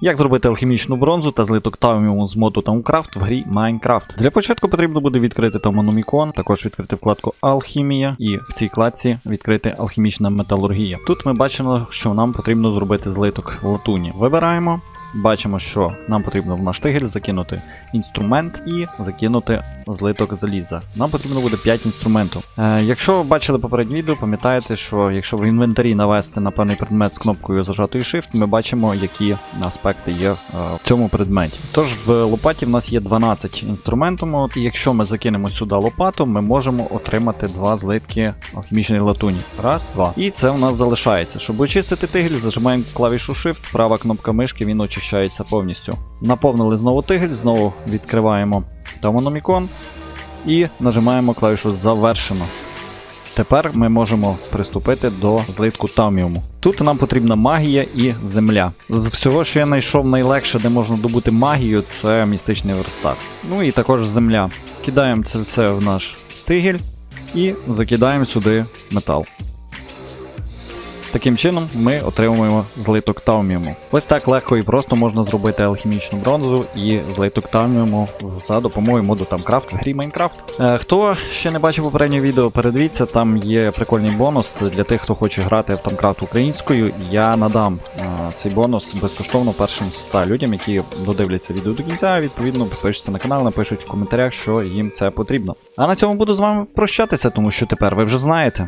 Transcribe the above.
Як зробити алхімічну бронзу та злиток тауміуму з моду Таункрафт в грі Майнкрафт? Для початку потрібно буде відкрити Таумономікон, також відкрити вкладку Алхімія і в цій вкладці відкрити алхімічна металургія. Тут ми бачимо, що нам потрібно зробити злиток латуні. Вибираємо. Бачимо, що нам потрібно в наш тигель закинути інструмент і закинути злиток заліза. Нам потрібно буде 5 інструментів. Е, якщо ви бачили попереднє відео, пам'ятаєте, що якщо в інвентарі навести на певний предмет з кнопкою зажатої Shift, ми бачимо, які аспекти є е, в цьому предметі. Тож в лопаті в нас є 12 інструментів. І якщо ми закинемо сюди лопату, ми можемо отримати два злитки алхімічної латуні. Раз, два. І це у нас залишається. Щоб очистити тигель, зажимаємо клавішу Shift, права кнопка мишки, він очищається повністю. Наповнили знову тигель, знову відкриваємо Таумономікон і нажимаємо клавішу Завершено. Тепер ми можемо приступити до злитку тауміуму. Тут нам потрібна магія і земля. З всього, що я знайшов найлегше, де можна добути магію, це містичний верстак. Ну і також земля. Кидаємо це все в наш тигель і закидаємо сюди метал. Таким чином ми отримуємо злиток тауміуму. Ось так легко і просто можна зробити алхімічну бронзу і злиток тауміуму за допомогою моду Тамкрафт в грі Майнкрафт. Е, хто ще не бачив попереднє відео, передивіться, там є прикольний бонус для тих, хто хоче грати в Тамкрафт українською. Я надам е, цей бонус безкоштовно першим 100 людям, які додивляться відео до кінця. Відповідно, підпишуться на канал, напишуть в коментарях, що їм це потрібно. А на цьому буду з вами прощатися, тому що тепер ви вже знаєте.